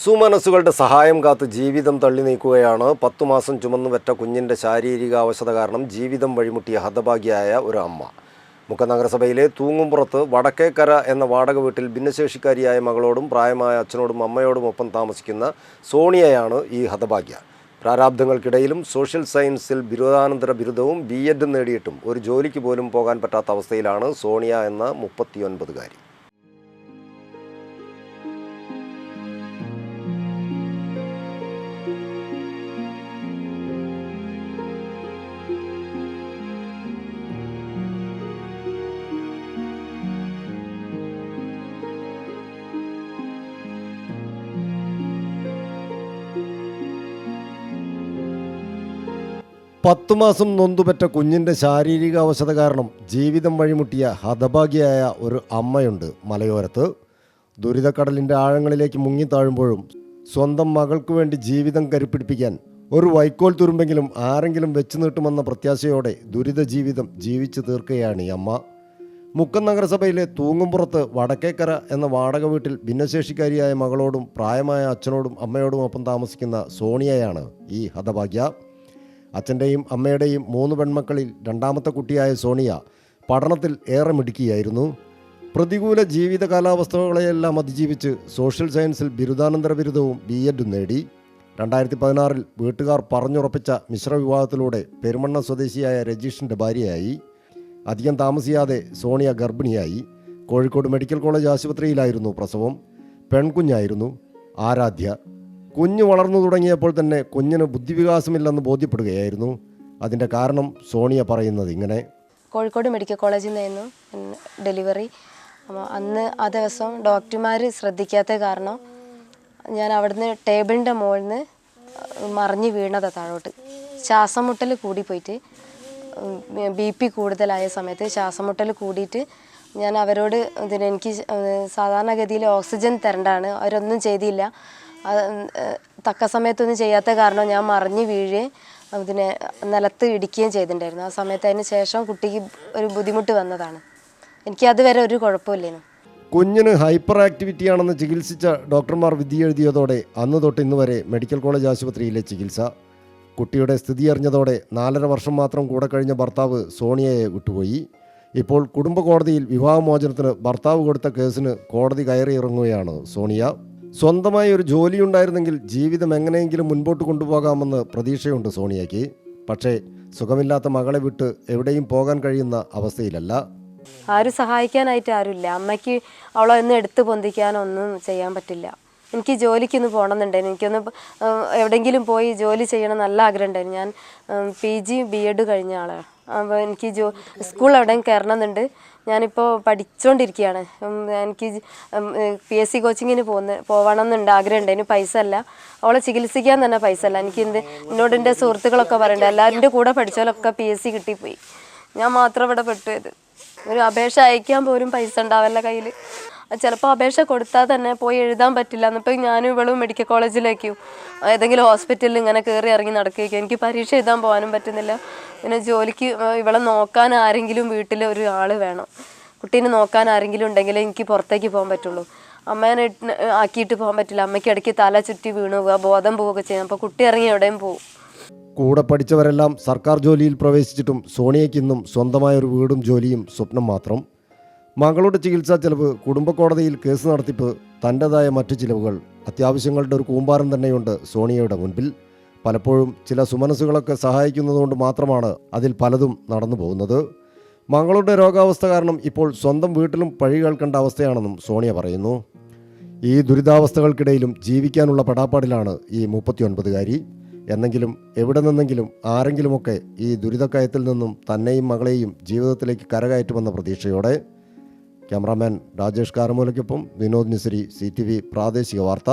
സുമനസ്സുകളുടെ സഹായം കാത്ത് ജീവിതം തള്ളി നീക്കുകയാണ്. പത്തു മാസം ചുമന്നു വെറ്റ കുഞ്ഞിന്റെ ശാരീരിക അവശത കാരണം ജീവിതം വഴിമുട്ടിയ ഹതഭാഗ്യയായ ഒരു അമ്മ. മുക്ക നഗരസഭയിലെ തൂങ്ങുംപുറത്ത് വടക്കേക്കര എന്ന വാടക വീട്ടിൽ ഭിന്നശേഷിക്കാരിയായ മകളോടും പ്രായമായ അച്ഛനോടും അമ്മയോടും ഒപ്പം താമസിക്കുന്ന സോണിയയാണ് ഈ ഹതഭാഗ്യ. പ്രാരാബ്ദങ്ങൾക്കിടയിലും സോഷ്യൽ സയൻസിൽ ബിരുദാനന്തര ബിരുദവും ബി എഡും നേടിയിട്ടും ഒരു ജോലിക്ക് പോലും പോകാൻ പറ്റാത്ത അവസ്ഥയിലാണ് സോണിയ എന്ന മുപ്പത്തിയൊൻപതുകാരി. പത്തു മാസം നൊന്തുപറ്റ കുഞ്ഞിന്റെ ശാരീരിക അവശത കാരണം ജീവിതം വഴിമുട്ടിയ ഹതഭാഗ്യയായ ഒരു അമ്മയുണ്ട് മലയോരത്ത്. ദുരിതക്കടലിന്റെ ആഴങ്ങളിലേക്ക് മുങ്ങി താഴുമ്പോഴും സ്വന്തം മകൾക്ക് വേണ്ടി ജീവിതം കരുപ്പിടിപ്പിക്കാൻ ഒരു വൈക്കോൽ തുരുമ്പെങ്കിലും ആരെങ്കിലും വെച്ചു നീട്ടുമെന്ന പ്രത്യാശയോടെ ദുരിത ജീവിതം ജീവിച്ചു തീർക്കുകയാണ് ഈ അമ്മ. മുക്കം നഗരസഭയിലെ തൂങ്ങുംപുറത്ത് വടക്കേക്കര എന്ന വാടക വീട്ടിൽ ഭിന്നശേഷിക്കാരിയായ മകളോടും പ്രായമായ അച്ഛനോടും അമ്മയോടും ഒപ്പം താമസിക്കുന്ന സോണിയയാണ് ഈ ഹതഭാഗ്യ. അച്ഛന്റെയും അമ്മയുടെയും മൂന്ന് പെൺമക്കളിൽ രണ്ടാമത്തെ കുട്ടിയായ സോണിയ പഠനത്തിൽ ഏറെ മിടുക്കിയായിരുന്നു. പ്രതികൂല ജീവിത കാലാവസ്ഥകളെയെല്ലാം അതിജീവിച്ച് സോഷ്യൽ സയൻസിൽ ബിരുദാനന്തര ബിരുദവും ബി എഡും നേടി. രണ്ടായിരത്തി പതിനാറിൽ വീട്ടുകാർ പറഞ്ഞുറപ്പിച്ച മിശ്രവിവാഹത്തിലൂടെ പെരുമണ്ണ സ്വദേശിയായ രജീഷിന്റെ ഭാര്യയായി. അധികം താമസിയാതെ സോണിയ ഗർഭിണിയായി. കോഴിക്കോട് മെഡിക്കൽ കോളേജ് ആശുപത്രിയിലായിരുന്നു പ്രസവം. പെൺകുഞ്ഞായിരുന്നു. ആരാധ്യ കുഞ്ഞ് വളർന്നു തുടങ്ങിയപ്പോൾ തന്നെ കുഞ്ഞിന് ബുദ്ധിവികാസമില്ലെന്ന് ബോധ്യപ്പെടുകയായിരുന്നു. അതിന്റെ കാരണം സോണിയ പറയുന്നത് ഇങ്ങനെ. കോഴിക്കോട് മെഡിക്കൽ കോളേജിൽ നിന്നായിരുന്നു ഡെലിവറി. അപ്പോൾ അന്ന് ആ ദിവസം ഡോക്ടർമാർ ശ്രദ്ധിക്കാത്ത കാരണം ഞാൻ അവിടുന്ന് ടേബിളിന്റെ മുകളിൽ നിന്ന് മറിഞ്ഞ് വീണതാ താഴോട്ട്. ശ്വാസം മുട്ടൽ കൂടിപ്പോയിട്ട് ബി പി കൂടുതലായ സമയത്ത് ശ്വാസം മുട്ടൽ കൂടിയിട്ട് ഞാൻ അവരോട് ഇതിന് എനിക്ക് സാധാരണഗതിയിൽ ഓക്സിജൻ തരണ്ടാണ് അവരൊന്നും ചെയ്തില്ല. തക്ക സമയത്തൊന്നും ചെയ്യാത്ത കാരണം ഞാൻ മറിഞ്ഞ് വീഴുകയും അതിനെ നിലത്ത് ഇടിക്കുകയും ചെയ്തിട്ടുണ്ടായിരുന്നു. ആ സമയത്ത് അതിന് ശേഷം കുട്ടിക്ക് ഒരു ബുദ്ധിമുട്ട് വന്നതാണ്. എനിക്ക് അതുവരെ ഒരു കുഴപ്പമില്ലേനു കുഞ്ഞിന് ഹൈപ്പർ ആക്ടിവിറ്റി ആണെന്ന് ചികിത്സിച്ച ഡോക്ടർമാർ വിധി എഴുതിയതോടെ അന്ന് തൊട്ട് ഇന്ന് വരെ മെഡിക്കൽ കോളേജ് ആശുപത്രിയിലെ ചികിത്സ. കുട്ടിയുടെ സ്ഥിതി അറിഞ്ഞതോടെ നാലര വർഷം മാത്രം കൂടെ കഴിഞ്ഞ ഭർത്താവ് സോണിയയെ വിട്ടുപോയി. ഇപ്പോൾ കുടുംബ കോടതിയിൽ വിവാഹമോചനത്തിന് ഭർത്താവ് കൊടുത്ത കേസിന് കോടതി കയറിയിറങ്ങുകയാണ് സോണിയ. സ്വന്തമായി ഒരു ജോലി ഉണ്ടായിരുന്നെങ്കിൽ ജീവിതം എങ്ങനെയെങ്കിലും മുൻപോട്ട് കൊണ്ടുപോകാമെന്ന് പ്രതീക്ഷയുണ്ട് സോണിയയ്ക്ക്. പക്ഷേ സുഖമില്ലാത്ത മകളെ വിട്ട് എവിടെയും പോകാൻ കഴിയുന്ന അവസ്ഥയിലല്ല. ആരും സഹായിക്കാനായിട്ട് ആരുമില്ല. അമ്മയ്ക്ക് അവളെ ഒന്ന് എടുത്തു പൊന്തിക്കാനൊന്നും ചെയ്യാൻ പറ്റില്ല. എനിക്ക് ജോലിക്കൊന്ന് പോകണമെന്നുണ്ടായിരുന്നു. എനിക്കൊന്ന് എവിടെയെങ്കിലും പോയി ജോലി ചെയ്യണം നല്ല ആഗ്രഹം ഉണ്ടായിരുന്നു ഞാൻ പി ജി ബി എഡ് കഴിഞ്ഞ ആളാണ്. അപ്പോൾ എനിക്ക് ജോ സ്കൂൾ എവിടെയും കയറണമെന്നുണ്ട് ഞാനിപ്പോൾ പഠിച്ചുകൊണ്ടിരിക്കുകയാണ് എനിക്ക് പി എസ് സി കോച്ചിങ്ങിന് പോകുന്ന പോകണമെന്നുണ്ട് ആഗ്രഹം ഉണ്ട് അതിന് പൈസ അല്ല അവളെ ചികിത്സിക്കാൻ തന്നെ പൈസ അല്ല എനിക്ക് എന്ത് എന്നോട് എന്റെ സുഹൃത്തുക്കളൊക്കെ പറയണ്ട. എല്ലാവരുടെ കൂടെ പഠിച്ചാലൊക്കെ പി എസ് സി കിട്ടിപ്പോയി. ഞാൻ മാത്രം ഇവിടെ പെട്ടുപോയത് ഒരു അപേക്ഷ അയക്കാൻ പോലും പൈസ ഉണ്ടാവില്ല കയ്യിൽ ചിലപ്പോൾ അപേക്ഷ കൊടുത്താൽ തന്നെ പോയി എഴുതാൻ പറ്റില്ല. എന്നിപ്പോൾ ഞാനും ഇവളും മെഡിക്കൽ കോളേജിലേക്കും ഏതെങ്കിലും ഹോസ്പിറ്റലിൽ ഇങ്ങനെ കയറി ഇറങ്ങി നടക്കുകയൊക്കെ. എനിക്ക് പരീക്ഷ എഴുതാൻ പോകാനും പറ്റുന്നില്ല. പിന്നെ ജോലിക്ക് ഇവളെ നോക്കാൻ ആരെങ്കിലും വീട്ടിൽ ഒരു ആൾ വേണം. കുട്ടീനെ നോക്കാൻ ആരെങ്കിലും ഉണ്ടെങ്കിലേ എനിക്ക് പുറത്തേക്ക് പോകാൻ പറ്റുള്ളൂ. അമ്മേനെ ആക്കിയിട്ട് പോകാൻ പറ്റില്ല. അമ്മയ്ക്ക് ഇടയ്ക്ക് തല ചുറ്റി വീണു പോവുക ബോധം പോവുകയൊക്കെ ചെയ്യാം. അപ്പോൾ കുട്ടി ഇറങ്ങി എവിടെയും പോകും കൂടെ പഠിച്ചവരെല്ലാം സർക്കാർ ജോലിയിൽ പ്രവേശിച്ചിട്ടും സോണിയയ്ക്ക് ഇന്നും സ്വന്തമായൊരു വീടും ജോലിയും സ്വപ്നം മാത്രം. മകളുടെ ചികിത്സാ ചെലവ് കുടുംബ കോടതിയിൽ കേസ് നടത്തിപ്പ് തന്റെതായ മറ്റു ചിലവുകൾ അത്യാവശ്യങ്ങളുടെ ഒരു കൂമ്പാരം തന്നെയുണ്ട് സോണിയയുടെ മുൻപിൽ. പലപ്പോഴും ചില സുമനസ്സുകളൊക്കെ സഹായിക്കുന്നതുകൊണ്ട് മാത്രമാണ് അതിൽ പലതും നടന്നു പോകുന്നത്. മകളുടെ രോഗാവസ്ഥ കാരണം ഇപ്പോൾ സ്വന്തം വീട്ടിലും പഴി കേൾക്കേണ്ട അവസ്ഥയാണെന്നും സോണിയ പറയുന്നു. ഈ ദുരിതാവസ്ഥകൾക്കിടയിലും ജീവിക്കാനുള്ള പെടാപ്പാടിലാണ് ഈ മുപ്പത്തിയൊൻപതുകാരി. എന്നെങ്കിലും എവിടെ നിന്നെങ്കിലും ആരെങ്കിലുമൊക്കെ ഈ ദുരിതക്കയത്തിൽ നിന്നും തന്നെയും മകളെയും ജീവിതത്തിലേക്ക് കരകയറ്റുമെന്ന പ്രതീക്ഷയോടെ cameraman Rajesh കാരമൂലയ്ക്കൊപ്പം Vinod Nisari C T V പ്രാദേശിക വാർത്ത